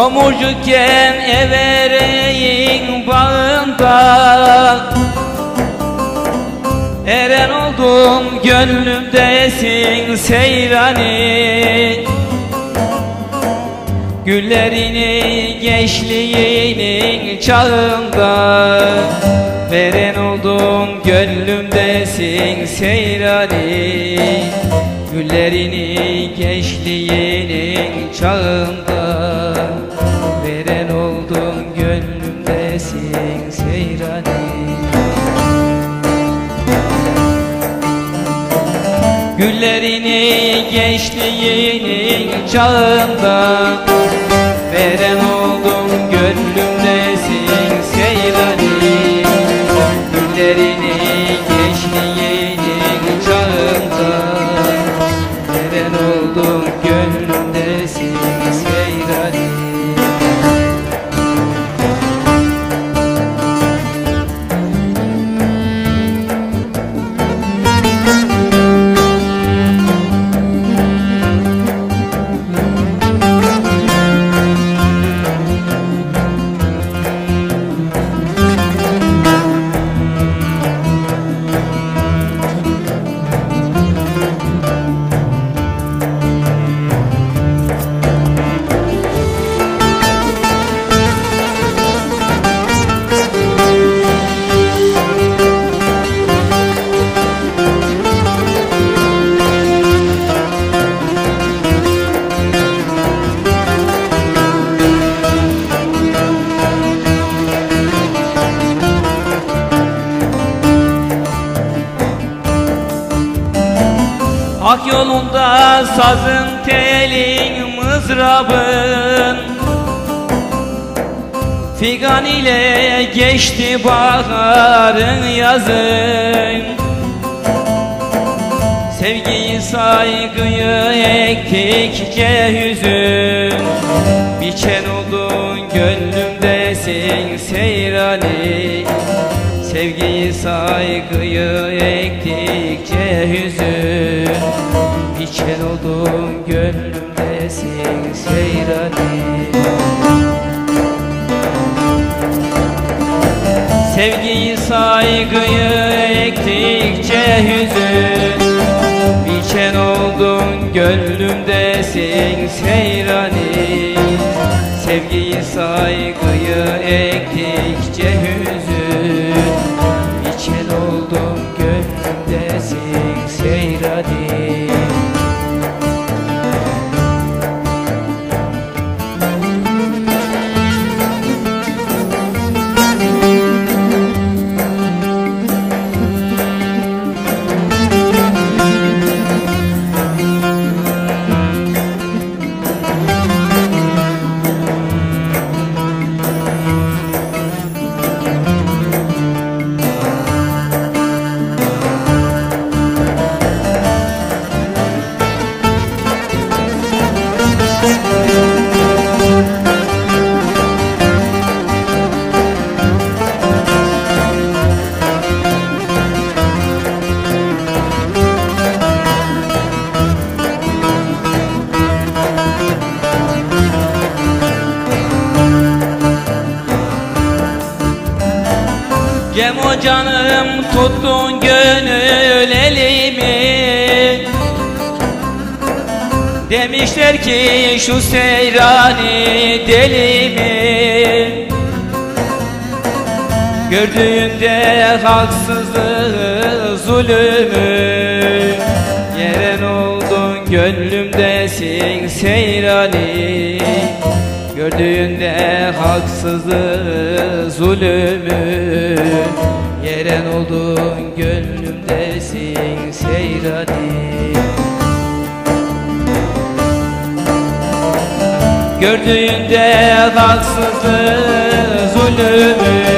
Tomurcukken evereğin bağında. Eren oldum gönlümdesin seyrani Güllerini gençliğinin çağında. Veren oldum gönlümdesin seyrani Güllerini gençliğinin çağında gençliğinin çağında Veren oldum Hak yolunda sazın telin mızrabın. Figan ile geçti baharın yazın. Sevgiyi saygıyı ektikçe hüzün. Biçen oldun gönlümdesin seyrani Sevgiyi saygıyı ektikçe hüzün Biçen oldun gönlümdesin seyrani Sevgiyi saygıyı ektikçe hüzün. Biçen oldun gönlümdesin seyrani Sevgiyi saygıyı Cem o canım tuttun gönül elimi Demişler ki şu seyrani deli Gördüğünde haksızlığı zulümü. Yeren oldun gönlümdesin seyrani Gördüğünde haksızlığı zulümü Yeren oldun gönlümdesin seyrani. Gördüğünde haksızlığı zulümü